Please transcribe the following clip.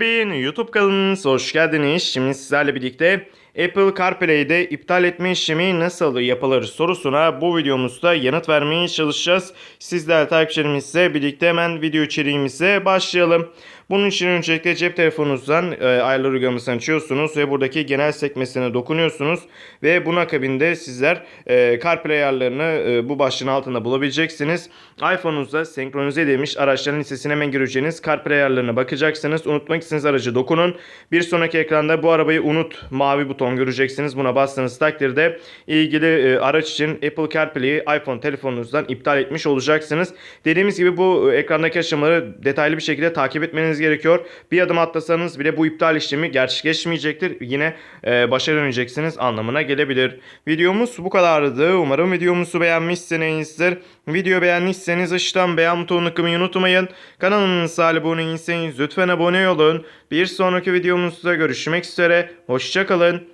Bey'in YouTube kanalınıza hoş geldiniz. Şimdi sizlerle birlikte Apple CarPlay'de iptal etme işlemi nasıl yapılır sorusuna bu videomuzda yanıt vermeye çalışacağız. Sizler takipçilerimizle birlikte hemen video içeriğimize başlayalım. Bunun için öncelikle cep telefonunuzdan e, ayarlar uygulamasını açıyorsunuz ve buradaki genel sekmesine dokunuyorsunuz ve bunun akabinde sizler e, CarPlay ayarlarını e, bu başlığın altında bulabileceksiniz. iPhone'unuzda senkronize edilmiş araçların listesine hemen gireceğiniz CarPlay ayarlarına bakacaksınız. Unutmak istediğiniz aracı dokunun. Bir sonraki ekranda bu arabayı unut mavi buton göreceksiniz. Buna bastığınız takdirde ilgili e, araç için Apple CarPlay'i iPhone telefonunuzdan iptal etmiş olacaksınız. Dediğimiz gibi bu e, ekrandaki aşamaları detaylı bir şekilde takip etmeniz gerekiyor. Bir adım atlasanız bile bu iptal işlemi gerçekleşmeyecektir. Yine e, anlamına gelebilir. Videomuz bu kadardı. Umarım videomuzu beğenmişsinizdir. Video beğendiyseniz aşağıdan beğen butonunu kımayı unutmayın. Kanalımıza abone değilseniz lütfen abone olun. Bir sonraki videomuzda görüşmek üzere. Hoşçakalın.